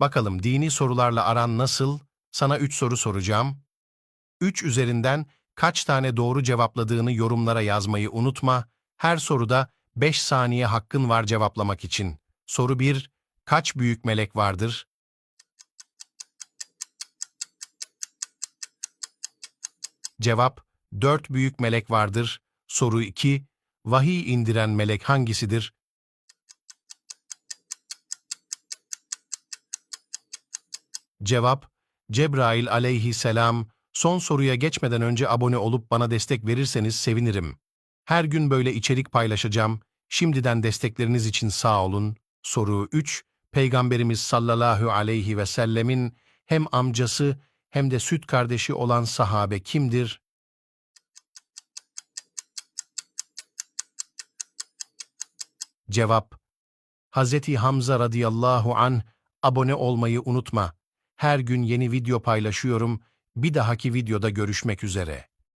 Bakalım dini sorularla aran nasıl? Sana 3 soru soracağım. 3 üzerinden kaç tane doğru cevapladığını yorumlara yazmayı unutma. Her soruda 5 saniye hakkın var cevaplamak için. Soru 1. Kaç büyük melek vardır? Cevap 4 büyük melek vardır. Soru 2. Vahiy indiren melek hangisidir? Cevap Cebrail aleyhisselam. Son soruya geçmeden önce abone olup bana destek verirseniz sevinirim. Her gün böyle içerik paylaşacağım. Şimdiden destekleriniz için sağ olun. Soru 3. Peygamberimiz sallallahu aleyhi ve sellemin hem amcası hem de süt kardeşi olan sahabe kimdir? Cevap Hazreti Hamza radıyallahu an abone olmayı unutma. Her gün yeni video paylaşıyorum. Bir dahaki videoda görüşmek üzere.